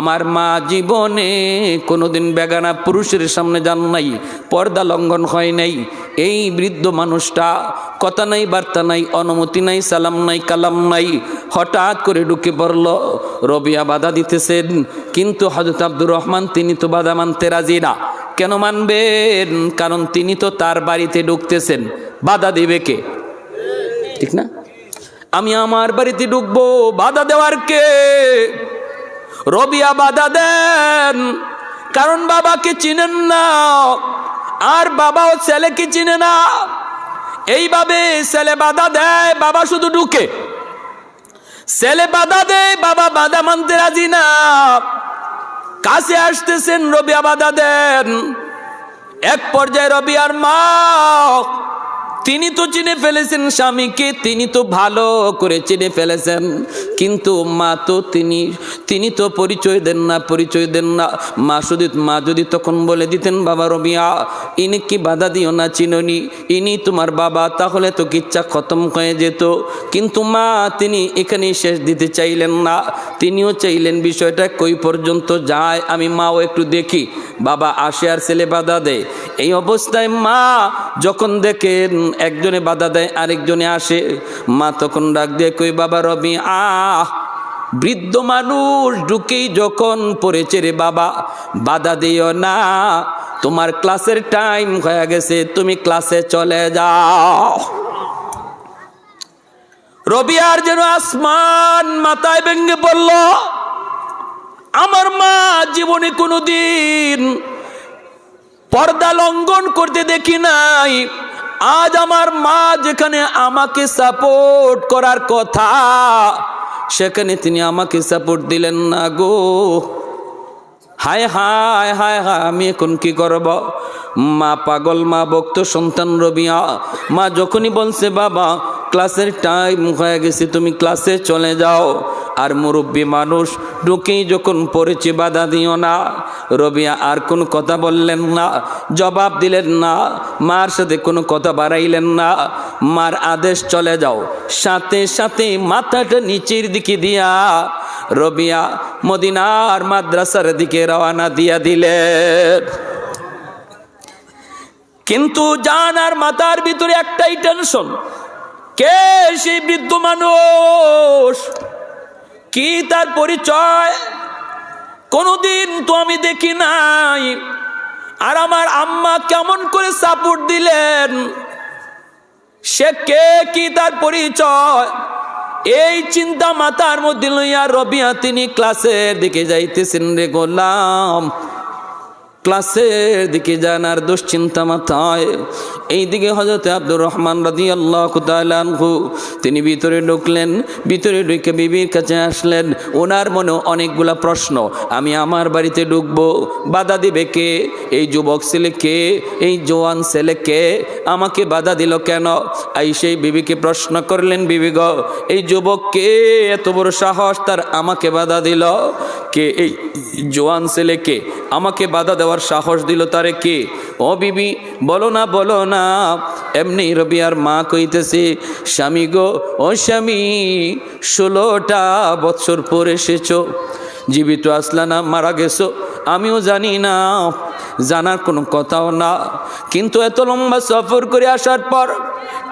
আমার মা জীবনে কোনোদিন বেগানা পুরুষের সামনে যান নাই, পর্দা লঙ্ঘন হয় নাই। এই বৃদ্ধ মানুষটা কথা নাই, বার্তা নাই, অনুমতি নাই, সালাম নাই, কালাম নাই, হঠাৎ করে ঢুকে পড়ল। রবিয়া বাধা দিতেছেন, কিন্তু হজরত আব্দুর রহমান তিনি তো বাধা মানতে রাজি না। কেন মানবেন? কারণ তিনি তো তার বাড়িতে ঢুকতেছেন। বাধা দেবে কে? ঠিক না? আমি আমার বাড়িতে ঢুকবো, বাধা দেওয়ার কে? রবিয়া বাধা দেন। কারণ বাবাকে চিনেন না, আর বাবাও ছেলেকে চিনে না। এইভাবে ছেলে বাধা দেয়, বাবা শুধু ঢুকে। ছেলে বাধা দেয়, বাবা বাধা মানতে রাজি না। কাছে আসতেছেন রবিয়া বাধা দেন। এক পর্যায়ে রবিয়ার মা তিনি তো চিনে ফেলেছেন স্বামীকে, তিনি তো ভালো করে চিনে ফেলেছেন। কিন্তু মা তো তিনি তিনি তো পরিচয় দেন না, পরিচয় দেন না। মা শুধু, মা যদি তখন বলে দিতেন, বাবা রবিয়া, ইনি কি বাধা দিও না চিননি? ইনি তোমার বাবা, তাহলে তো কিচ্ছা খতম হয়ে যেত। কিন্তু মা, তিনি এখানে শেষ দিতে চাইলেন না। তিনিও চাইলেন বিষয়টা, কই পর্যন্ত যায়? আমি মাও একটু দেখি। বাবা আসে আর ছেলে বাধা দেয়। এই অবস্থায় মা যখন দেখেন একজনে বাধা দেয়, আরেকজনে আসে। মা তখন ডাক দিয়ে, কই বাবা রবি, আহ, বৃদ্ধ মানুষ ঢুকেই যখন পড়েছে রে বাবা, বাধা দিও না, তোমার ক্লাসের টাইম হয়ে গেছে, তুমি ক্লাসে চলে যাও। রবি আর যেন আসমান মাথায় ভেঙে পড়ল, আমার মা জীবনে কোনোদিন পর্দা লঙ্ঘন করতে দেখি নাই আজ আমার মা যেখানে আমাকে সাপোর্ট করার কথা, সেখানে তিনি আমাকে সাপোর্ট দিলেন না গো। হায় হায় হায় হায়, আমি এখন কি করব? মা পাগল, মা ভক্ত সন্তান রবিয়া, মা যখনই বলছে, বাবা ক্লাসের টাইম হয়ে গেছে, তুমি ক্লাসে চলে যাও। আর মুরব্বী মানুষ ঢুকেই যখন পড়েছে বাধা দিও না। রবিয়া আর কোনো কথা বললেন না, জবাব দিলেন না, মার সাথে কোনো কথা বাড়াইলেন না। মার আদেশ চলে যাও, সাথে সাথে মাথাটা নিচের দিকে দিয়া রবিয়া মদিনার মাদ্রাসার দিকে রওনা দিয়া দিলেন। কিন্তু জান আর মাথার ভিতরে একটাই টেনশন কে সেই বৃদ্ধ মানুষ? কি তার পরিচয়? কোনোদিন তো আমি দেখি নাই। আর আমার আম্মা কেমন করে সাপোর্ট দিলেন? সে কে, কি তার পরিচয়? এই চিন্তা মাথার মধ্যে লইয়া রবিয়া তিনি ক্লাসের দিকে যাইতেছেন রে গোলাম। ক্লাসের দিকে যান আর দুশ্চিন্তা মাথায়। এইদিকে হজরত আব্দুর রহমান রাজি আল্লাহ কুতালানহু তিনি ভিতরে ঢুকলেন, ভিতরে ঢুকে বিবির কাছে আসলেন। ওনার মনে অনেকগুলা প্রশ্ন, আমি আমার বাড়িতে ঢুকবো, বাধা দিবে কে? এই যুবক ছেলে কে? এই জোয়ান ছেলে কে? আমাকে বাধা দিল কেন? এই সেই বিবিকে প্রশ্ন করলেন, বিবি গ, এই যুবক কে? এত বড় সাহস তার আমাকে বাধা দিল। কে? এই জোয়ান ছেলেকে আমাকে বাধা দেওয়ার সাহস দিল তারে কে? ও বিবি, বলো না বলো না। এমনি রবিয়ার মা কইতেছে, স্বামী গো, ও স্বামী, ষোলোটা বৎসর পর এসেছ। জীবিত আসলা না, মারা গেছো। আমিও জানি না, জানার কোনো কথাও না। কিন্তু এত লম্বা সফর করে আসার পর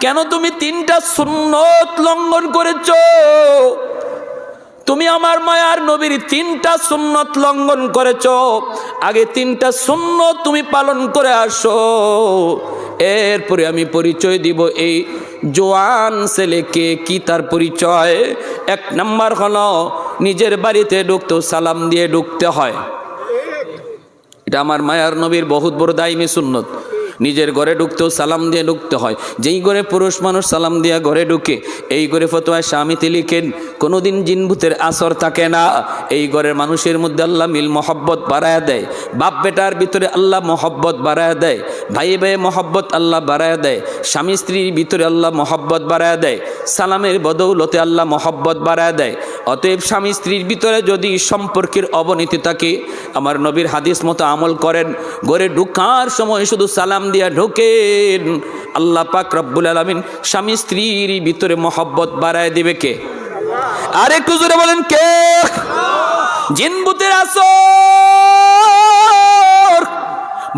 কেন তুমি তিনটা সুন্নত লঙ্ঘন করেছ? তুমি আমার মায়ার নবীর তিনটা সুন্নত লঙ্ঘন করেছ। আগে তিনটা সুন্নত তুমি পালন করে আসো। এরপরে আমি পরিচয় দিব এই জোয়ান ছেলেকে। কি তার পরিচয়? এক নাম্বার হলো, নিজের বাড়িতে ঢুকতে, সালাম দিয়ে ঢুকতে হয়। এটা আমার মায়ার নবীর বহুত বড় দায়মি সুন্নত। নিজের ঘরে ঢুকতেও সালাম দিয়ে ঢুকতে হয়। যেই ঘরে পুরুষ মানুষ সালাম দিয়া ঘরে ঢুকে, এই ঘরে ফতোয়া স্বামীতে লিখেন, কোনোদিন জিনভূতের আসর থাকে না। এই ঘরের মানুষের মধ্যে আল্লাহ মিল মহব্বত বাড়ায় দেয়। বাপ বেটার ভিতরে আল্লাহ মহব্বত বাড়ায় দেয়। ভাই ভাই মহব্বত আল্লাহ বাড়ায় দেয়। স্বামী স্ত্রীর ভিতরে আল্লাহ মহব্বত বাড়ায় দেয়। সালামের বদৌলতে আল্লাহ মহব্বত বাড়ায় দেয়। অতএব স্বামী স্ত্রীর ভিতরে যদি সম্পর্কের অবনতি থাকে, আমার নবীর হাদিস মতো আমল করেন ঘরে ঢুকার সময় শুধু সালাম দিয়া ঢোকেন। আল্লাহ পাক রব্বুল আলমিন স্বামী স্ত্রীর ভিতরে মহব্বত বাড়ায় দিবে কে? আর একটু জোরে বলেন কে? জিনবুতের আসর।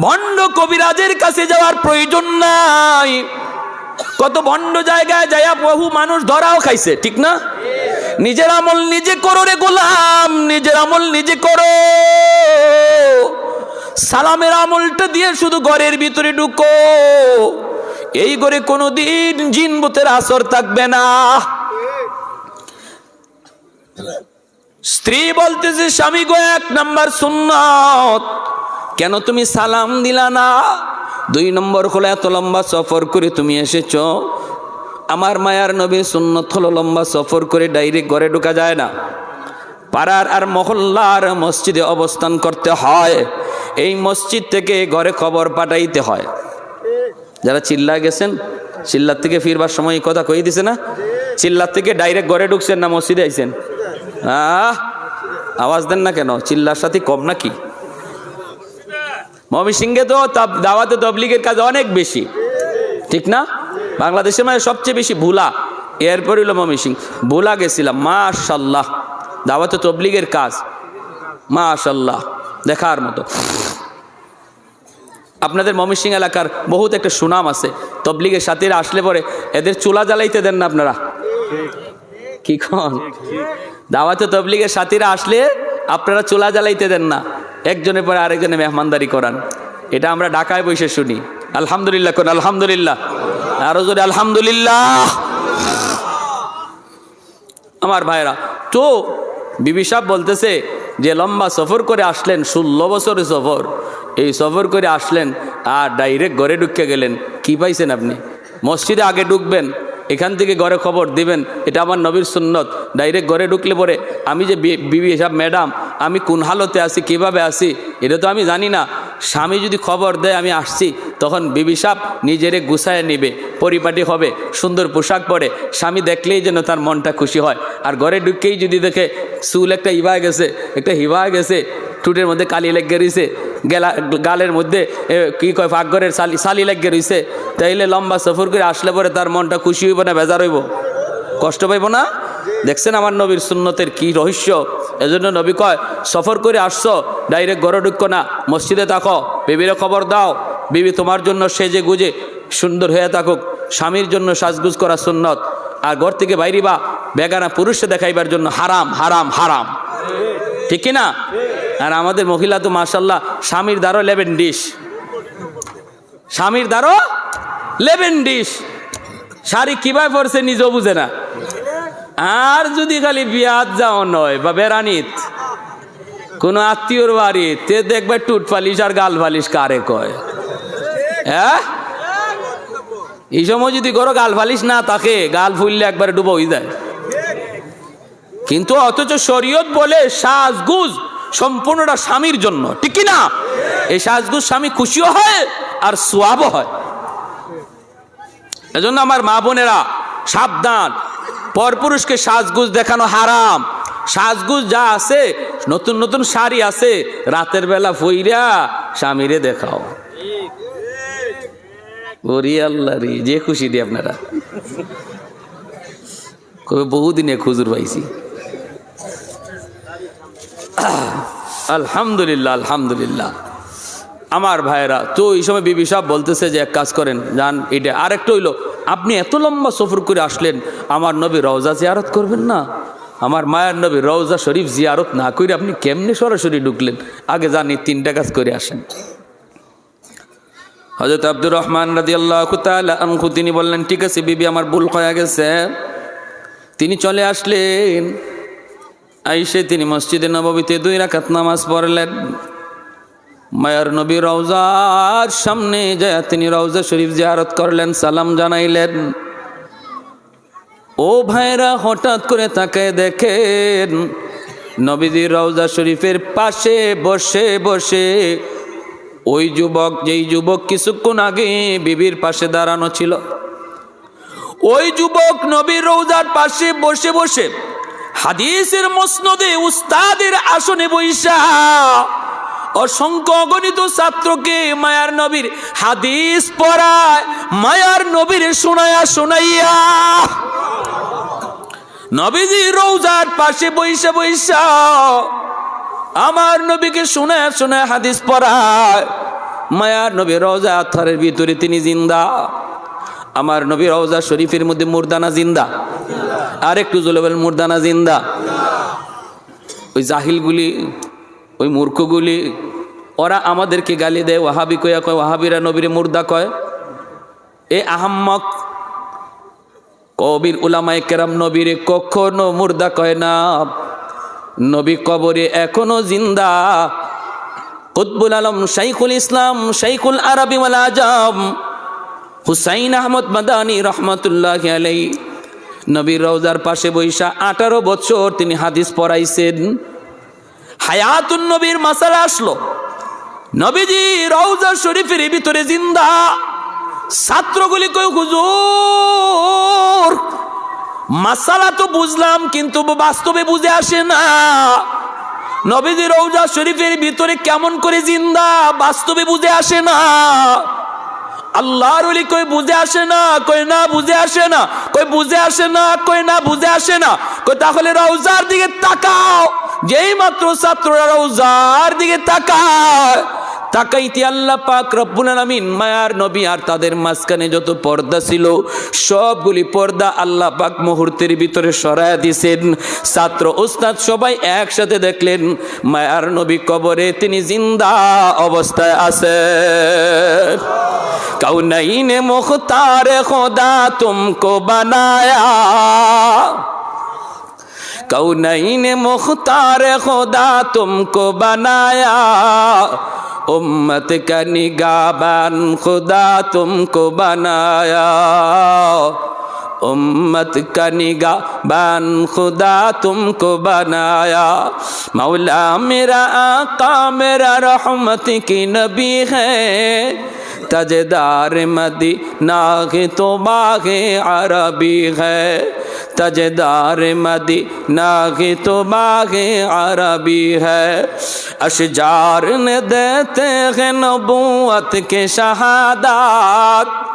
ভণ্ড কবিরাজের কাছে যাওয়ার প্রয়োজন নাই। কত ভণ্ড জায়গায় যাইয়া বহু মানুষ ধরাও খাইছে, ঠিক না? নিজের আমল নিজে করো রে গোলাম, নিজের আমল নিজে করো। সালামের আমলটা দিয়ে শুধু ঘরের ভিতরে ঢুকো। এই ঘরে কোনোদিন জিনবুতের আসর থাকবে না। স্ত্রী বলতেছে, স্বামী গো, এক নাম্বার সুন্নত। কেন তুমি সালাম দিলা না? দুই নম্বর হলো এত লম্বা সফর করে তুমি এসেছ। আমার মায়ার নবীর সুন্নত হলো লম্বা সফর করে ডাইরেক্ট ঘরে ঢুকা যায় না। পাড়ার আর মহল্লার মসজিদে অবস্থান করতে হয়। এই মসজিদ থেকে ঘরে খবর পাঠাইতে হয়। যারা চিল্লা গেছেন, চিল্লার থেকে ফিরবার সময় কথা কই দিছে না? চিল্লার থেকে ডাইরেক্ট ঘরে ঢুকছেন না, মসজিদে আইছেন? আহ, আওয়াজ দেন না কেন? চিল্লার সাথে কম নাকি? মমি সিংহে তো দাওয়াতে তবলিগের কাজ অনেক বেশি। ঠিক না? বাংলাদেশের মানে সবচেয়ে বেশি ভুলা, এরপর হইল মমি সিং। ভুলা গেছিলাম মাশাল্লাহ দাওয়াতে তবলিগের কাজ মাশাল্লাহ দেখার মতো। আপনাদের ময়মনসিং এলাকার বহুত একটা সুনাম আছে। তবলিগের সাথীরা আসলে পরে এদের চুলা জ্বালাইতে দেন না আপনারা। কি কন? দাওয়াতে তবলিগের সাথীরা আসলে আপনারা চুলা জ্বালাইতে দেন না। একজনের পরে আরেকজনে মেহমানদারি করান। এটা আমরা ঢাকায় বসে শুনি। আলহামদুলিল্লাহ কোন, আলহামদুলিল্লাহ। আরও জোরে, আলহামদুলিল্লাহ। আমার ভাইরা, তো বিবি সাহেব বলতেছে যে লম্বা সফর করে আসলেন, ষোলো বছরের সফর। এই সফর করে আসলেন আর ডাইরেক্ট ঘরে ঢুকে গেলেন। কি পাইছেন আপনি? মসজিদে আগে ঢুকবেন এখান থেকে ঘরে খবর দিবেন, এটা আমার নবীর সুন্নত। ডাইরেক্ট ঘরে ঢুকলে পরে, আমি যে বিবি সাহেব ম্যাডাম আমি কোন হালতে আছি, কীভাবে আছি, এটা তো আমি জানি না। স্বামী যদি খবর দেয়, আমি আসছি, তখন বিবি সাপ নিজেরে গুছায় নিবে, পরিপাটি হবে, সুন্দর পোশাক পরে। স্বামী দেখলেই যেন তার মনটা খুশি হয়। আর ঘরে ঢুকেই যদি দেখে, চুল একটা হিবায় গেছে, একটা হিবায় গেছে টুটের মধ্যে কালি লেগে রয়েছে গেলা, গালের মধ্যে কি কয়, ফাঁকঘরের সালি সালি লেগে রয়েছে তাইলে লম্বা সফর করে আসলে পরে তার মনটা খুশি হইব না, বেজার হইব? কষ্ট পাইব না? দেখছেন আমার নবীর সুন্নতের কি রহস্য? এজন্য নবী কয়, সফর করে আসছো, ডাইরেক্ট ঘরে ঢুকো না, মসজিদে থাকো, বিবিরে খবর দাও, বিবি তোমার জন্য সেজে গুজে সুন্দর হয়ে থাকুক, স্বামীর জন্য সাজগুজ করা সুন্নত, আর ঘর থেকে বাইরে বা বেগানা পুরুষে দেখাইবার জন্য হারাম হারাম হারাম। ঠিক না? আর আমাদের মহিলা তো মাসাল্লাহ স্বামীর দ্বারও লেবেন ডিশ। স্বামীর দ্বারও লেবেন ডিশ। শাড়ি কীভাবে পরছে নিজেও বুঝে না। আর যদি খালি বিয়াত যাও নয় বা বেড়ানিত, কোন আত্মীয়র বাড়ি, তে দেখবে টুট পালিশ আর গাল পালিশ কারে কয়? হ্যাঁ? এই সময় যদি করো গাল ফালিশ না তাকে গাল ফুললে একবারে ডুবো যায়। কিন্তু অথচ শরীয়ত বলে সাজগুজ সম্পূর্ণটা স্বামীর জন্য। ঠিক না এই সাজগুজ স্বামী খুশিও হয় আর সোয়াবও হয়। এজন্য আমার মা বোনেরা, সাবধান। পরপুরুষকে সাজগুজ দেখানো হারাম। সাজগুজ যা আছে, নতুন নতুন শাড়ি আছে, রাতের বেলা ফইরা স্বামীরে দেখাও। যে খুশি দি আপনারা। বহুদিনে খুজুর পাইছি। আলহামদুলিল্লাহ আলহামদুলিল্লাহ। আমার ভাইয়েরা, তো এই সময় বিবি সাহেব বলতেছে যে এক কাজ করেন, যান, এটা আরেকটা হইল, আপনি এত লম্বা সফর করে আসলেন, আমার নবী রওজা জিয়ারত করবেন না? আমার মায়ের নবী রওজা শরীফ জিয়ারত না করে আপনি কেমনে সরাসরি ঢুকলেন? আগে জানি তিনটা কাজ করে আসেন। হজরত আব্দুর রহমান রাজি আল্লাহ তিনি বললেন, ঠিক আছে বিবি, আমার ভুল হয়ে গেছে। তিনি চলে আসলেন। আইসে তিনি মসজিদে নববীতে দুই রাকাত নামাজ পড়লেন। মায়ার নবী রওজার সামনে যায় তিনি রওজা শরীফ জিয়ারত করলেন, সালাম জানাইলেন। ও ভাইরা, হঠাৎ করে তাকে দেখেন। নবীজি রওজা শরীফের পাশে বসে বসে ওই যুবক, যেই যুবক কিছুক্ষণ আগে বিবির পাশে দাঁড়ানো ছিল, ওই যুবক নবীর রৌজার পাশে বসে বসে হাদিসের মসনদে উস্তাদের আসনে বৈশা, অসংখ্য অগণিত ছাত্রকে মায়ার নবীর হাদিস পড়ায়, মায়ার নবীর শোনায়া শোনাইয়া। নবীজি রৌজার পাশে বৈশা বৈশা, আমার নবীকে শুনে শুনে হাদিস পড়ায়, মায়ার নবী রওজা আথারের ভিতরে তিনি জিন্দা। আমার নবী রওজা শরীফের মধ্যে মুর্দানা জিন্দা। আর একটু জলে বলেন, মুর্দানা জিন্দা। ওই জাহিলগুলি, ওই মূর্খগুলি, ওরা আমাদেরকে গালি দেয়, ওয়াহাবি কয়া কয়, ওয়াহাবিরা নবীরে মুর্দা কয়। এ আহাম্মক, কবির উলামায়ে কেরাম নবীরে কখনো মুর্দা কয় না। নবী কবরে এখনও জিন্দা। কুতবুল আলম, শাইখুল ইসলাম, শাইখুল আরবি আজম। হুসাইন আহমদ মাদানী রহমতুল্লাহ আলাই নবীর রওজার পাশে বৈশা আঠারো বছর তিনি হাদিস পড়াইছেন। হায়াতুন নবীর মাসালা আসলো। নবীজি রওজা শরীফের ভিতরে জিন্দা। ছাত্রগুলি কই হুজুর, মাসালা তো বুঝলাম, কিন্তু বাস্তবে বুঝে আসে না। নবীজি রৌজা শরীফের ভিতরে কেমন করে জিন্দা, বাস্তবে বুঝে আসে না। আল্লাহর ওলি কই বুঝে আসে না, কই না বুঝে আসে না, কই বুঝে আসে না, কই না বুঝে আসে না, কই তাহলে রওজার দিকে তাকাও যেই মাত্র ছাত্ররা রওজার দিকে তাকায় তাকাইতে আল্লাহ পাক রব্বুল আলামিন মায়ার নবী আর তাদের মাঝখানে যত পর্দা ছিল, সবগুলি পর্দা আল্লাহ পাক মুহূর্তের ভিতরে সরায়া দিছেন। ছাত্র, ওস্তাদ সবাই একসাথে দেখলেন, মায়ার নবী কবরে তিনি জিন্দা অবস্থায় আছে কাউ নাই নে মুখতার খোদা তুমকো বানায়া। কাউনাইনে মুখতার খোদা তুমকো বানায়া। उम्मत का निगाबान खुदा तुमको बनाया امت کا نگاہ بان خدا تم کو بنایا۔ مولا میرا آقا، میرا رحمت کی نبی ہے۔ تجدار مدی ناغ تو باغ عربی ہے۔ تجدار مدی ناغ تو باغ عربی ہے۔ اشجار نے دیتے ہیں نبوت کے شہادات۔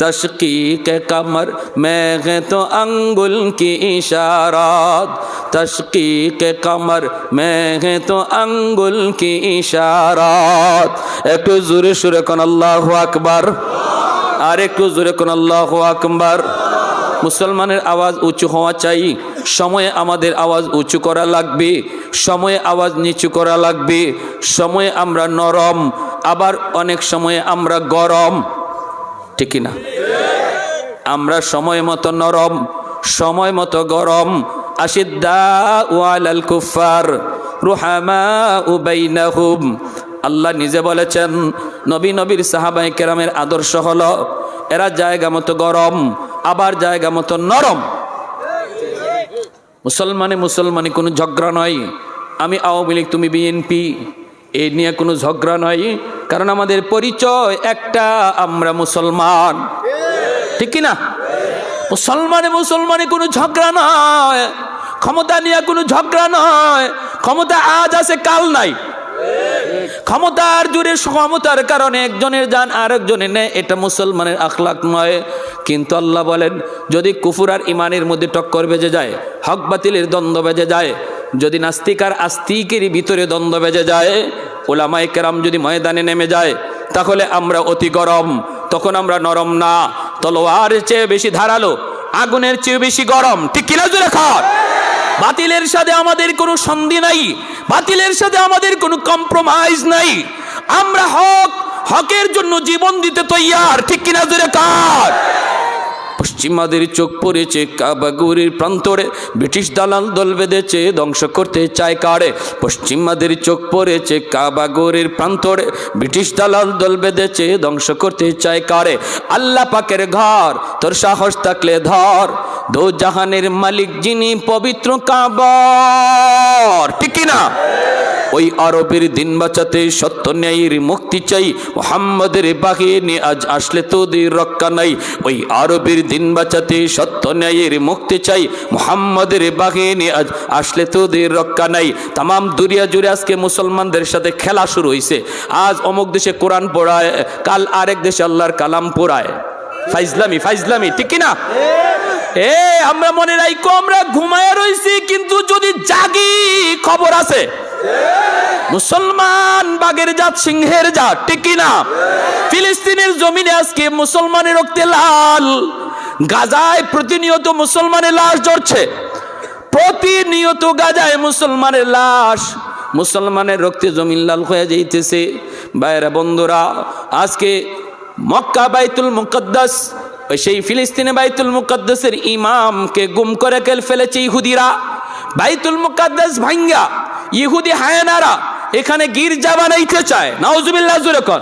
تشقیق کمر میں ہے تو انگل کی اشارات تشقیق کمر میں ہے تو انگل کی اشارات ایک زور شور کن اللہ اکبر আর একটু জোরে কোন আল্লাহ আকবার মুসলমানের আওয়াজ উঁচু হওয়া চাই সময়ে আমাদের আওয়াজ উঁচু করা লাগবে সময়ে আওয়াজ নিচু করা লাগবে সময়ে আমরা নরম আবার অনেক সময়ে আমরা গরম। ঠিক না আমরা সময় মতো নরম, সময় মতো গরম আশিদ্দা কুফার রুহামা আল্লাহ নিজে বলেছেন, নবী নবীর সাহাবাই কেরামের আদর্শ হলো, এরা জায়গা মতো গরম, আবার জায়গা মতো নরম। মুসলমানে মুসলমানে কোনো ঝগড়া নয়। আমি আওয়ামী লীগ, তুমি বিএনপি এই নিয়ে কোনো ঝগড়া নয়। কারণ আমাদের পরিচয় একটা, আমরা মুসলমান। ঠিক কি না মুসলমানে মুসলমানে কোনো ঝগড়া নয়। ক্ষমতা নিয়ে কোনো ঝগড়া নয়। ক্ষমতা আজ আছে, কাল নাই। ক্ষমতার জুড়ে ক্ষমতার কারণে একজনের যান আরেকজনের নেয়, এটা মুসলমানের আখলাক নয়। কিন্তু আল্লাহ বলেন, যদি কুফুর আর ইমানের মধ্যে টক্কর বেজে যায়, হক বাতিলের দ্বন্দ্ব বেজে যায়, যদি নাস্তিক আর আস্তিকেরই ভিতরে দ্বন্দ্ব বেজে যায় ওলামাই কেরাম যদি ময়দানে নেমে যায়, তাহলে আমরা অতি গরম, তখন আমরা নরম না। তলোয়ারের চেয়ে বেশি ধারালো, আগুনের চেয়ে বেশি গরম। ঠিক কিনা জুড়ে খর বাতিলের সাথে আমাদের কোনো সন্ধি নাই, বাতিলের সাথে আমাদের কোনো কম্প্রোমাইজ নাই। আমরা হক, হকের জন্য জীবন দিতে তৈয়ার, ঠিক কিনা জোরে কার? পশ্চিমাদের চোখ পড়েছে কাবাগুরির প্রান্তরে। ব্রিটিশ দালাল দল বেঁধেছে, ধ্বংস করতে চায় কারে? পশ্চিমাদের চোখ পড়েছে কাবাগুরির প্রান্তরে। ব্রিটিশ দালাল দল বেঁধেছে, ধ্বংস করতে চায় কারে? আল্লাহ পাকের ঘর, তোর সাহস থাকলে ধর। দো জাহানের মালিক যিনি পবিত্র কাবর, ঠিক না ওই আরবের দিন বাঁচাতে সত্য ন্যায়ের মুক্তি চাই, মোহাম্মদের বাহিনী আজ আসলে তো তোদের রক্ষা নাই। ওই আরবের দিন বাঁচাতে সত্য ন্যায়ের মুক্তি চাই, মোহাম্মদের বাহিনী আজ আসলে তো তোদের রক্ষা নাই। তামাম দুরিয়া জুড়ে আজকে মুসলমানদের সাথে খেলা শুরু হয়েছে আজ অমুক দেশে কোরআন পড়ায়, কাল আরেক দেশে আল্লাহর কালাম পড়ায়। ফাইজলামি ফাইজলামি, ঠিক না এ, আমরা মনে রাখো, আমরা ঘুমায় রইছি, কিন্তু যদি জাগি খবর আছে মুসলমান বাগের জাত, সিংহের জাত, ঠিক না ফিলিস্তিনের জমিনে আজকে মুসলমানের রক্তে লাল। গাজায় প্রতিনিয়ত মুসলমানের লাশ জ্বরছে প্রতিনিয়ত গাজায় মুসলমানের লাশ। মুসলমানের রক্তে জমিন লাল হয়ে যাইতেছে। বাইরা বন্ধুরা, আজকে মক্কা বাইতুল মুকদ্দাস, ওই সেই ফিলিস্তিনে বাইতুল মুকদ্দাসের ইমামকে গুম করে কেল ফেলেছে ইহুদিরা। বাইতুল মুকদ্দাস ভাঙ্গা ইহুদি হায়ানারা এখানে গির্জা বানাইতে চায়। নাউজুবিল্লাহ, জুরে কর।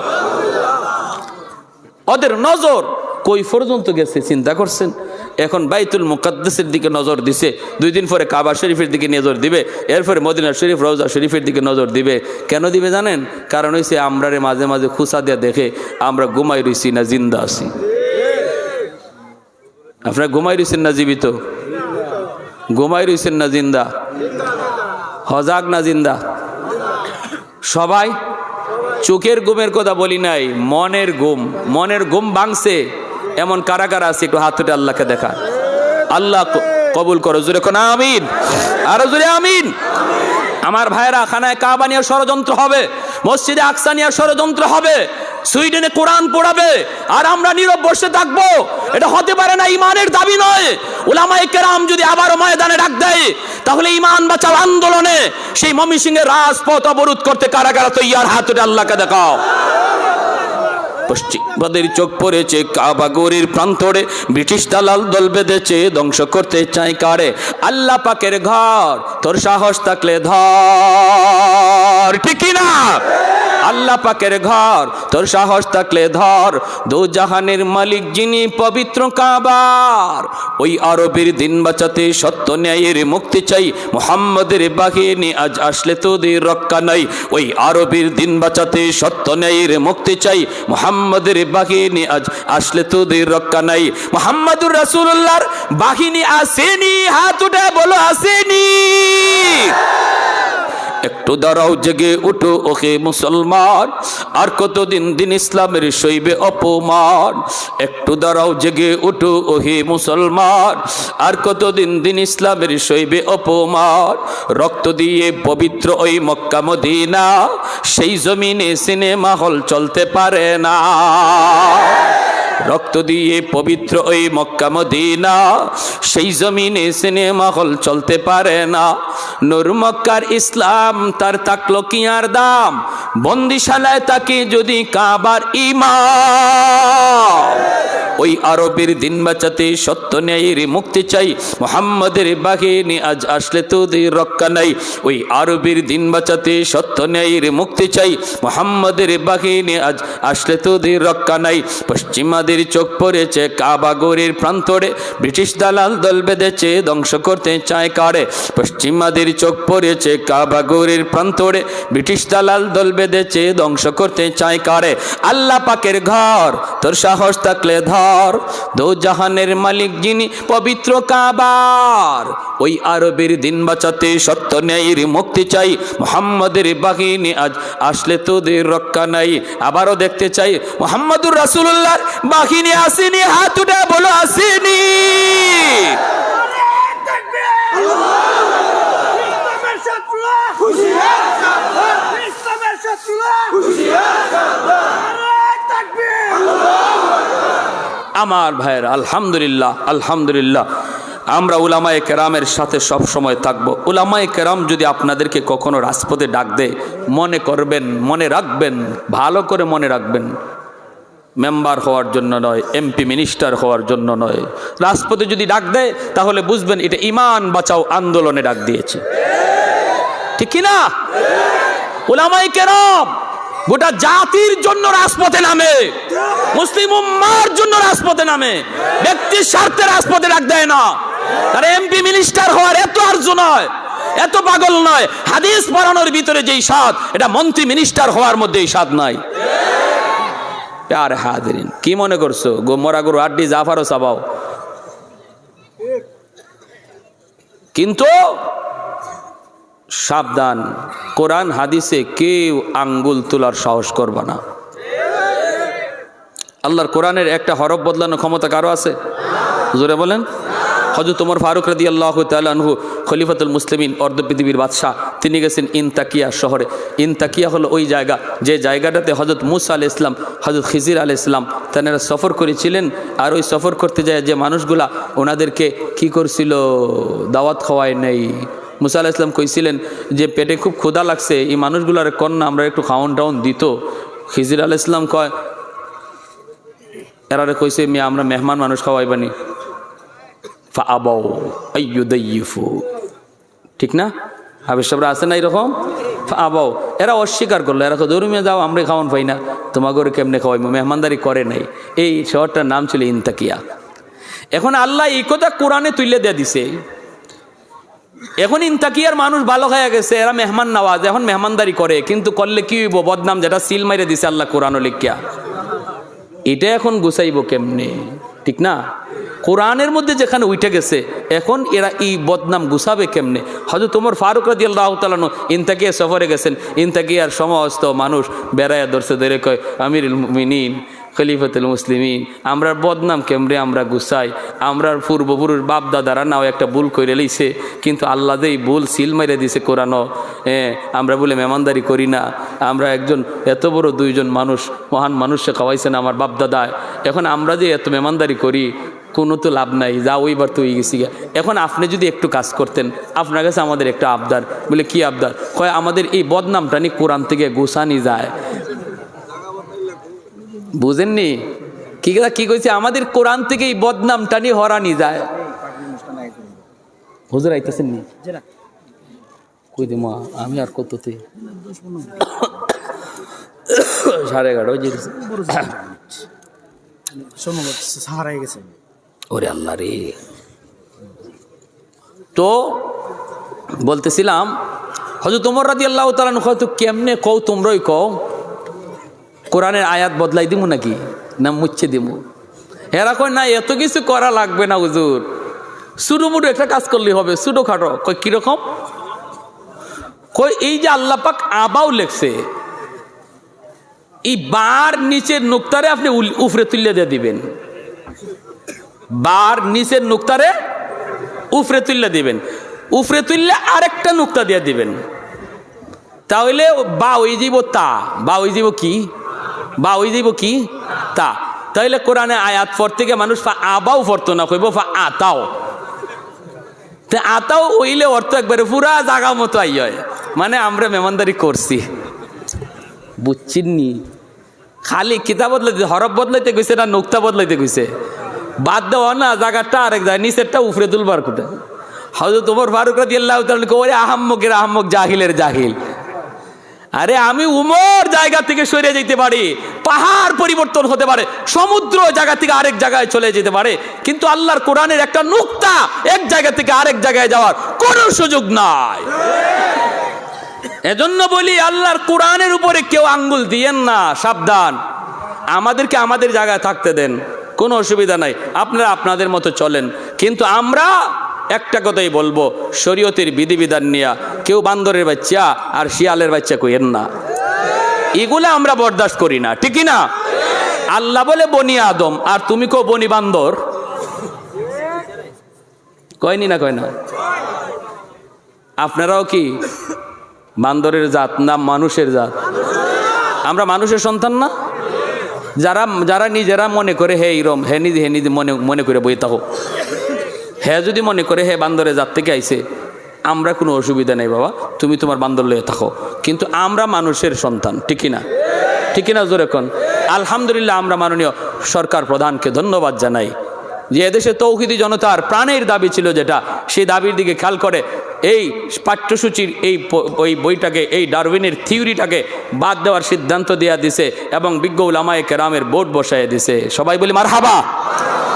ওদের নজর কই পর্যন্ত গেছে, চিন্তা করছেন? এখন বাইতুল মুকাদ্দাসের দিকে নজর দিছে, দুই দিন পরে কাবা শরীফের দিকে নজর দিবে, এরপরে মদিনা শরীফ, রওজা শরীফের দিকে নজর দিবে। কেন দিবে জানেন? কারণ হয়েছে আমরা রে মাঝে মাঝে খুসা দিয়ে দেখে আমরা ঘুমাই রইছি না, জিন্দা আছি। আপনারা ঘুমাই রইছেন না জীবিত? ঘুমাই রইছেন না জিন্দা? হজাক না জিন্দা? সবাই চোখের গুমের কথা বলি নাই, মনের গুম মনের গুম ভাঙছে, এমন কারা কারা আছে, একটু হাত আল্লাহকে দেখা। আল্লাহ কবুল করো জুড়ে কোন, আমিন। আরও জুড়ে আমিন। আমার ভাইরা খানায় কাবা নিয়ে ষড়যন্ত্র হবে, মসজিদে আকসা নিয়ে ষড়যন্ত্র হবে সুইডেনে কোরআন পড়াবে, আর আমরা নীরব বসে থাকব। এটা হতে পারে না ইমানের দাবি নয়। ওলামাই কেরাম যদি আবারও ময়দানে ডাক দেয়, তাহলে ইমান বাঁচাও আন্দোলনে। সেই মমি সিংহের রাজপথ অবরোধ করতে কারা কারা তৈয়ার? হাতুটে আল্লাহকে দেখাও। পশ্চিমবাদের চোখ পড়েছে কাবাগরির প্রান্তরে, ব্রিটিশ দালাল দল বেঁধেছে, ধ্বংস করতে চাই কারে? আল্লাহ পাকের ঘর, তোর সাহস থাকলে ধর। ঠিক আল্লাহ পাকের ঘর, তোর সাহস থাকলে ধর। দু জাহানের মালিক যিনি পবিত্র কাবার, ওই আরবের দিন বাঁচাতে সত্য ন্যায়ের মুক্তি চাই। মোহাম্মদের বাহিনী আজ আসলে তোদের রক্ষা নাই। ওই আরবের দিন বাঁচাতে সত্য ন্যায়ের মুক্তি চাই। মোহাম্মদের বাহিনী আজ আসলে তোদের রক্ষা নাই। মোহাম্মদুর রাসূলুল্লাহর বাহিনী আসেনি, হাত উঠে বলো, আসেনি। একটু দাঁড়াও, জেগে উঠো ওকে মুসলমান। আর কতদিন দিন ইসলামের সইবে অপমান? একটু দাঁড়াও, জেগে উঠো, ওহে মুসলমান। আর কতদিন দিন ইসলামের সইবে অপমান? রক্ত দিয়ে পবিত্র ওই মক্কা মদিনা, সেই জমিনে সিনেমা হল চলতে পারে না। রক্ত দিয়ে পবিত্র ওই মক্কা মদিনা। সেই জমিনে সিনেমা হল চলতে পারে না। নূর মক্কার ইসলাম তার তাকলো কি আর দাম? বন্দিশালায় তাকে যদি কাবার ইমাম। ওই আরবের দিন বাঁচাতে সত্য ন্যায়ের মুক্তি চাই। মোহাম্মদের বাহিনী আজ আসলে তোদের রক্ষা নাই। ওই আরবের দিন বাঁচাতে সত্য ন্যায়ের মুক্তি চাই। মোহাম্মদের বাহিনী আজ আসলে তোদের রক্ষা নাই। পশ্চিমাদের চোখ পড়েছে কাবাগরের প্রান্তরে। ব্রিটিশ দালাল দল বেঁধেছে, ধ্বংস করতে চায় কারে? পশ্চিমাদের চোখ পড়েছে কাবাগরের প্রান্তরে। ব্রিটিশ দালাল দল বেঁধেছে, ধ্বংস করতে চায় কারে? আল্লাহ পাকের ঘর, তোর সাহস থাকলে ধর। দো জাহানের মালিক যিনি পবিত্র কাবার। ওই আরবের দিন বাঁচাতে সত্য ন্যায়ের মুক্তি চাই। মোহাম্মদের বাহিনী আজ আসলে তোদের রক্ষা নাই। আবারও দেখতে চাই, মোহাম্মদুর রাসূলুল্লাহর বাহিনী আসেনি, হাত উঠে বলো আসেনি। আমার ভাইয়ের আলহামদুলিল্লাহ আলহামদুলিল্লাহ। আমরা উলামায়ে কেরামের সাথে সব সময় থাকব। উলামায়ে কেরাম যদি আপনাদেরকে কখনো রাজপথে ডাক দেয়, মনে করবেন, মনে রাখবেন, ভালো করে মনে রাখবেন। মেম্বার হওয়ার জন্য নয় এমপি মিনিস্টার হওয়ার জন্য নয়। রাজপথে যদি ডাক দেয়, তাহলে বুঝবেন এটা ইমান বাঁচাও আন্দোলনে ডাক দিয়েছে। ঠিক কি না ওলামাই কেরাম! গোটা জাতির জন্য রাজপথে নামে। মুসলিম উম্মার জন্য রাজপথে নামে। ব্যক্তির স্বার্থে রাজপথে ডাক দেয় না। তারা এমপি মিনিস্টার হওয়ার এত আর্য নয়, এত পাগল নয়। হাদিস পড়ানোর ভিতরে যেই স্বাদ, এটা মন্ত্রী মিনিস্টার হওয়ার মধ্যে এই স্বাদ নাই। আর হাদিন কি মনে করছ? গো মরা গরু আড্ডি জাফারও চাবাও কিন্তু সাবধান। কোরআন হাদিসে কেউ আঙ্গুল তোলার সাহস করবে না। আল্লাহর কোরআনের একটা হরফ বদলানোর ক্ষমতা কারও আছে? জোরে বলেন। হজরত তোমার ফারুক রাদি আল্লাহ তালহু খলিফাতুল মুসলিমিন, অর্ধ পৃথিবীর বাদশাহ, তিনি গেছেন ইনতাকিয়া শহরে। ইনতাকিয়া হলো ওই জায়গা, যে জায়গাটাতে হজরত মুসা আল ইসলাম হজরত খিজির আল ইসলাম তেনারা সফর করেছিলেন। আর ওই সফর করতে যায় যে মানুষগুলা, ওনাদেরকে কি করছিল? দাওয়াত খাওয়ায় নেই। মুসা আলাহ ইসলাম কইছিলেন যে, পেটে খুব ক্ষুধা লাগছে, এই মানুষগুলার কন্যা আমরা একটু খাওয়ান টাউন দিত। খিজির আল ইসলাম কয়, এরারে কইছে, মেয়ে, আমরা মেহমান মানুষ খাওয়াইবানি ফা আবাও ঠিক না? হাবিজ আছে না এরকম? আবাও এরা অস্বীকার করল, এরা ধর্মীয় যাও আমরা খাওয়ান পাই না। তোমাকে কেমনে খাওয়াইবো মেহমানদারি করে নাই। এই শহরটার নাম ছিল ইনতাকিয়া। এখন আল্লাহ এই কথা কোরআনে তুলে দিয়ে দিছে। এখন ইনতাকিয়ার মানুষ ভালো হয়ে গেছে, এরা মেহমান নওয়াজ, এখন মেহমানদারি করে, কিন্তু করলে কি হইব? বদনাম যেটা সিল মাইরে দিছে আল্লাহ কোরআন লিখিয়া। এটা এখন গুছাইব কেমনে? ঠিক না? কোরআনের মধ্যে যেখানে উঠে গেছে, এখন এরা এই বদনাম গুছাবে কেমনে? হয়তো তোমার ফারুক রাজি আল্লাহ তালানো ইনতাকিয়া সফরে গেছেন, ইনতাকিয়ার সমস্ত মানুষ বেড়াইয়া ধরছে, ধরে কয় আমির মিনিন খলিফতুল মুসলিমিন। আমরার বদনাম কেমরে, আমরা গুছাই আমরার পূর্বপুরুষ বাপ দাদারা নাও একটা ভুল করে লইছে, কিন্তু আল্লাহ দেই ভুল সিল মেরে দিছে কোরআনও হ্যাঁ আমরা বলে মেমানদারি করি না। আমরা একজন, এত বড় দুইজন মানুষ, মহান মানুষকে খাওয়াইছেন আমার বাপ দাদায় এখন আমরা যে এত মেমানদারি করি, কোনো তো লাভ নাই, যা ওইবার তো হয়ে গেছি গা। এখন আপনি যদি একটু কাজ করতেন, আপনার কাছে আমাদের একটা আবদার। বলে, কি আবদার? কয়, আমাদের এই বদনামটা নি কোরআন থেকে গুছানি যায়। বুঝেননি? কি কথা কি কইছে? আমাদের কোরআন থেকে এই বদনামটা নিয়ে হরানি যায়। হুজুর আইতেছেন নি কই দে মা আমি আর কততে? সাড়ে এগারো সাহারাই গেছে। ওরে আল্লাহ রে। তো বলতেছিলাম হয়তো তোমার রাদি আল্লাহ তালান হয়তো কেমনে কও তোমরাই কও? কোরআনের আয়াত বদলাই দিব নাকি? না মুচ্ছে দিব এরা কয়, না, এত কিছু করা লাগবে না, হুজুর। মুডু একটা কাজ করলেই হবে খাটো। কই কীরকম কই এই যে আল্লাহ পাক আবাও লেখছে, এই বার নিচের নুক্তারে আপনি উফরে তুলে দিয়ে দিবেন। বার নিচের নুক্তারে উফরে তুললে দিবেন। উফরে তুললে আরেকটা নুক্তা দিয়ে দিবেন। তাহলে বা ওই যাব তা, বা ওই যাব কি? বা ওই যাব কি? তা। তাহলে কোরআনে আয়াত পর থেকে মানুষ আবাও পড়তো না, কইব ফা আতাও। তা আতাও ওইলে অর্থ একবারে পুরা জাগা মতো আই মানে আমরা মেমানদারি করছি। বুঝছিনি খালি কিতাব বদলাইতে, হরফ বদলাইতে গেছে না নোক্তা বদলাইতে গেছে বাদ দেওয়া না জায়গাটা আরেক যায় নিচেরটা উফরে তুলবার কোটা। হয়তো তোমার ফারুক রাদি আল্লাহ ওরে আহাম্মকের আহাম্মক জাহিলের জাহিল। আরে আমি উমর জায়গা থেকে সরে যেতে পারি, পাহাড় পরিবর্তন হতে পারে, সমুদ্র জায়গা থেকে আরেক জায়গায় চলে যেতে পারে, কিন্তু আল্লাহর কোরআনের একটা নুক্তা এক জায়গা থেকে আরেক জায়গায় যাওয়ার কোনো সুযোগ নাই। এজন্য বলি, আল্লাহর কোরআনের উপরে কেউ আঙ্গুল দিয়েন না, সাবধান। আমাদেরকে আমাদের জায়গায় থাকতে দেন, কোনো অসুবিধা নাই, আপনারা আপনাদের মতো চলেন। কিন্তু আমরা একটা কথাই বলব, শরীয়তের বিধিবিধান নিয়ে কেউ বান্দরের বাচ্চা আর শিয়ালের বাচ্চা কইেন না। এগুলা আমরা বরদাস্ত করি না ঠিকই না আল্লাহ বলে বনি আদম, আর তুমি কো বনি বান্দর? কয়নি না কয় না? আপনারাও কি বান্দরের জাত না মানুষের জাত? আমরা মানুষের সন্তান না? যারা যারা নিজেরা মনে করে, হে ইরম, হে নিজে হে নিজে মনে মনে করে বই থাকো। হ্যাঁ যদি মনে করে হে বান্দরে জাত থেকে আইছে, আমরা কোনো অসুবিধা নেই বাবা, তুমি তোমার বান্দর লয়ে থাকো। কিন্তু আমরা মানুষের সন্তান ঠিকই না ঠিকই না জোরে আলহামদুলিল্লাহ আমরা মাননীয় সরকার প্রধানকে ধন্যবাদ জানাই। যে এদেশে তৌহিদি জনতার প্রাণের দাবি ছিল যেটা সেই দাবির দিকে খেয়াল করে এই পাঠ্যসূচির এই ওই বইটাকে, এই ডারউইনের থিওরিটাকে বাদ দেওয়ার সিদ্ধান্ত দেওয়া দিছে এবং বিজ্ঞ উলামায়ে কেরামের বোর্ড বসায় দিছে। সবাই বলি মার হাবা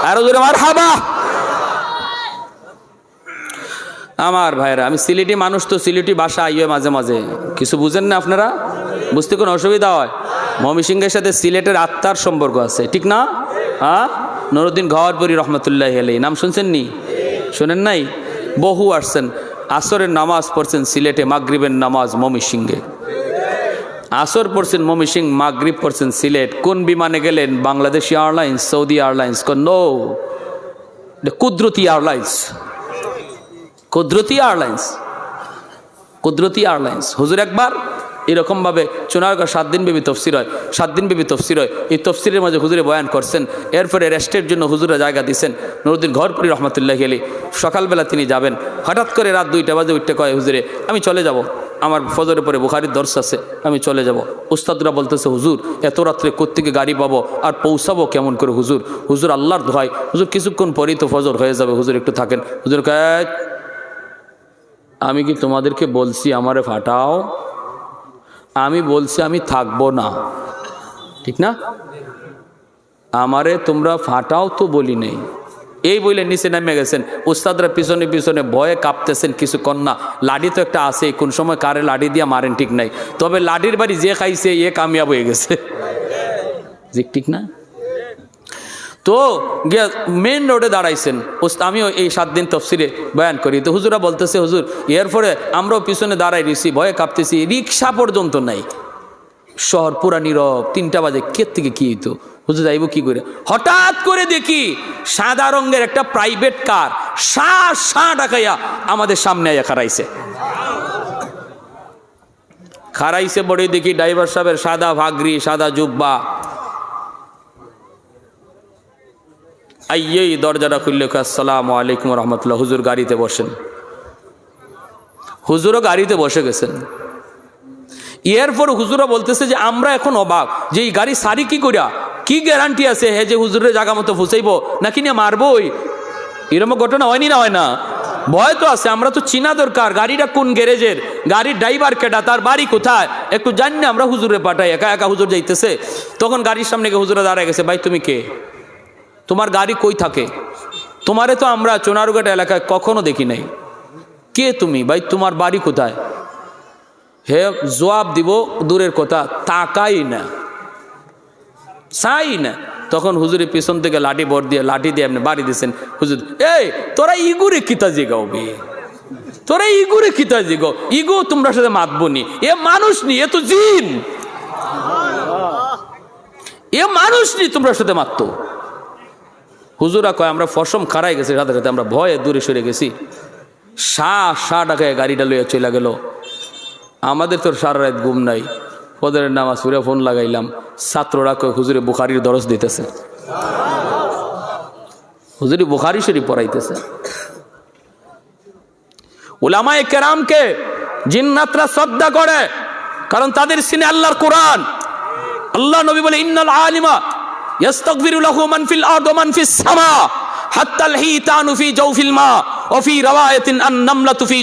আরও জোরে মার হাবা আমার ভাইরা আমি সিলেটি মানুষ তো, সিলেটি ভাষা আইয়ে মাঝে মাঝে। কিছু বুঝেন না আপনারা? বুঝতে কোনো অসুবিধা হয়? ময়মনসিংহের সাথে সিলেটের আত্মার সম্পর্ক আছে, ঠিক না? হ্যাঁ নুরুদ্দিন ঘরপুরি রহমতুল্লাহ আলাই নাম শুনছেন নি? শোনেন নাই? বহু আসছেন। আসরের নামাজ পড়ছেন সিলেটে, মাগরিবের নামাজ ময়মনসিংহে আসর পড়ছেন মমিসিং মাগরিব পড়ছেন সিলেট। কোন বিমানে গেলেন? Bangladesh airlines, Saudi airlines. কোন, নো। কুদরতি এয়ারলাইন্স। কুদরতি এয়ারলাইন্স কুদরতি এয়ারলাইন্স হুজুর, একবার এরকমভাবে চুনারগড় সাত দিন বেবি তফসির হয় সাত দিন বেবি তফসির হয়। এই তফসিরের মাঝে হুজুরে বয়ান করছেন, এরপরে রেস্টের জন্য হুজুরে জায়গা দিছেন। নুরুদ্দিন ঘরপুরি রহমতুল্লাহ গেলি সকালবেলা তিনি যাবেন। হঠাৎ করে রাত দুইটা বাজে উঠতে কয় হুজুরে, আমি চলে যাব। আমার ফজরের পরে বুখারির দর্শ আছে, আমি চলে যাব। উস্তাদরা বলতেছে, হুজুর, এত রাত্রে কোত্থেকে গাড়ি পাবো আর পৌঁছাবো কেমন করে হুজুর? হুজুর আল্লাহর দোহাই হুজুর, কিছুক্ষণ পরেই তো ফজর হয়ে যাবে, হুজুর একটু থাকেন। হুজুর কয় আমি কি তোমাদেরকে বলছি আমারে ফাটাও? আমি বলছি আমি থাকব না। ঠিক না? আমারে তোমরা ফাটাও তো বলি নেই। এই বলে নিচে নেমে গেছেন। উস্তাদরা পিছনে পিছনে ভয়ে কাঁপতেছেন কিছু কন্যা। লাডি তো একটা আছে কোন সময় কারে লাডি দিয়া মারেন ঠিক নাই। তবে লাডির বাড়ি যে খাইছে, এ কামিয়াব হয়ে গেছে। ঠিক না? তো গিয়া মেন রোডে দাঁড়াইছেন। আমিও এই সাত দিন তফসিরে বয়ান করি। তো হুজুরা বলতেছে, হুজুর এর পরে আমরাও পিছনে দাঁড়াই রয়েছি ভয়ে কাঁপতেছি, রিক্সা পর্যন্ত নাই। শহর পুরা নীরব, তিনটা বাজে কে থেকে কি হইতো? হুজুর যাইব কি করে? হঠাৎ করে দেখি সাদা রঙের একটা প্রাইভেট কার সা সা ডাকাইয়া আমাদের সামনে আয়া খারাইছে খারাইছে বড়ে দেখি ড্রাইভার সাহেবের সাদা ভাগরি, সাদা জুব্বা। আইয়েই দরজাটা খুললে আসসালামু আলাইকুম রহমতুল্লাহ। হুজুর গাড়িতে বসেন। হুজুরও গাড়িতে বসে গেছেন। এরপর হুজুরা বলতেছে যে, আমরা এখন অবাক যে এই গাড়ি সারি কি করিয়া কি গ্যারান্টি আছে হে যে হুজুরের জায়গা মতো ফুসাইব? নাকি নিয়ে মারবই? এরকম ঘটনা হয়নি না, হয় না? ভয় তো আছে, আমরা তো চিনা দরকার। গাড়িটা কোন গ্যারেজের? গাড়ির ড্রাইভার কেটা তার বাড়ি কোথায়? একটু জানি আমরা হুজুরে পাঠাই। একা একা হুজুর যাইতেছে। তখন গাড়ির সামনে গিয়ে হুজুরে দাঁড়ায় গেছে, ভাই, তুমি কে? তোমার গাড়ি কই থাকে? তোমারে তো আমরা চোনারুঘাট এলাকায় কখনো দেখি নাই। কে তুমি? ভাই, তোমার বাড়ি কোথায়? হে, জবাব দিব দূরের কথা, তাকাই না। চাই না। তখন হুজুরের পিছন থেকে লাঠি বর দিয়ে, লাঠি দিয়ে আপনি বাড়ি দিয়েছেন। হুজুর, এই, তোরা ইগুরে কিতা জিগাও বে? তোরা ইগুরে কিতা জিগাও? ইগো তোমরা সাথে মাতবো নি। এ মানুষ নি, এ তো জিন। এ মানুষ নি তোমরা সাথে মারতো হুজুরা কয়, আমরা ফসম খারাই গেছি সাথে সাথে, আমরা ভয়ে দূরে সরে গেছি। সা সা টাকায় গাড়িটা লইয়া চলে গেল। আমাদের তোর সারা রাত ঘুম নাই। ফদরের নামাজ সুরে ফোন লাগাইলাম। ছাত্ররা কয়, হুজুরে বুখারির দরজ দিতেছে। হুজুরি বুখারি শরীফ পড়াইতেছে। ওলামায়ে কেরামকে জিন্নাতরা শ্রদ্ধা করে, কারণ তাদের সিনে আল্লাহর কোরআন। আল্লাহ নবী বলে, ইন্নাল আলিমা মান ফিস সামা হাত্তা আল হিতানু ফি জাওফিল মা ওয়া ফি রাওয়ায়াতিন আন নামলাতু ফি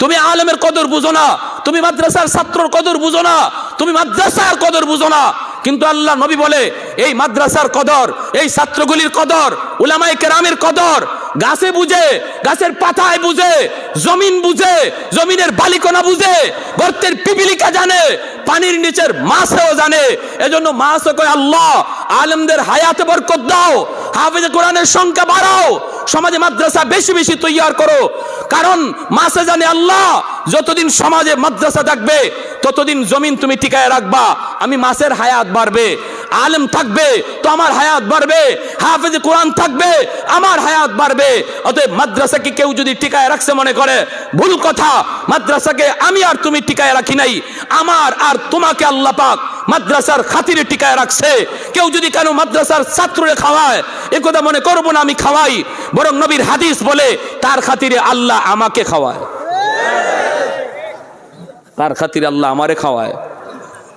তুমি আলেমের কদর বুঝো না, তুমি মাদ্রাসার ছাত্রর কদর বুঝো না, তুমি মাদ্রাসার কদর বুঝো না। কিন্তু আল্লাহ নবী বলে, এই মাদ্রাসার কদর, এই ছাত্রগুলির কদর, উলামায়ে কেরামের কদর, গাছে বুঝে, গাছের পাতায় বুঝে, জমিন বুঝে, জমিনের বালিকোনা বুঝে, গর্তের পিপিলিকা জানে পানির নিচের মাছেও জানে। এজন্য মাছও কয়, আল্লাহ, আলমদের হায়াতে বরকত দাও। হাফিজ কোরআনের সংখ্যা বাড়াও। সমাজে মাদ্রাসা বেশি বেশি তৈয়ার করো। কারণ মাসে জানে আল্লাহ, যতদিন সমাজে মাদ্রাসা থাকবে, ততদিন জমিন তুমি টিকায় রাখবা। আমি মাসের হায়াত বাড়বে, আলেম থাকবে, তো আমার হায়াত বাড়বে, হাফেজে কোরআন থাকবে, আমার হায়াত বাড়বে। অতএব মাদ্রাসাকে কেউ যদি টিকায় রাখছে মনে করে, ভুল কথা, মাদ্রাসাকে আমি আর তুমি টিকায় রাখি নাই, আমার আর তোমাকে আল্লাহ পাক মাদ্রাসার খাতিরে টিকায় রাখছে। কেউ যদি কেন মাদ্রাসার ছাত্ররে খাওয়ায়, এ কথা মনে করব না, আমি খাওয়াই। বরং নবীর হাদিস বলে, তার খাতিরে আল্লাহ আমাকে খাওয়ায়। তার খাতিরে আল্লাহ আমারে খাওয়ায়।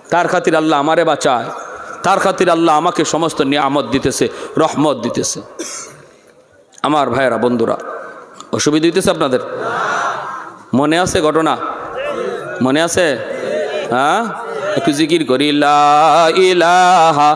তার খাতির আল্লাহ আমারে বাঁচায়। তার খাতির আল্লাহ আমাকে সমস্ত নিয়ামত দিতেছে, রহমত দিতেছে। আমার ভাইয়েরা, বন্ধুরা, অসুবিধা দিতেছে আপনাদের? মনে আছে ঘটনা? মনে আছে? হ্যাঁ? একটু জিকির করি ইলাহা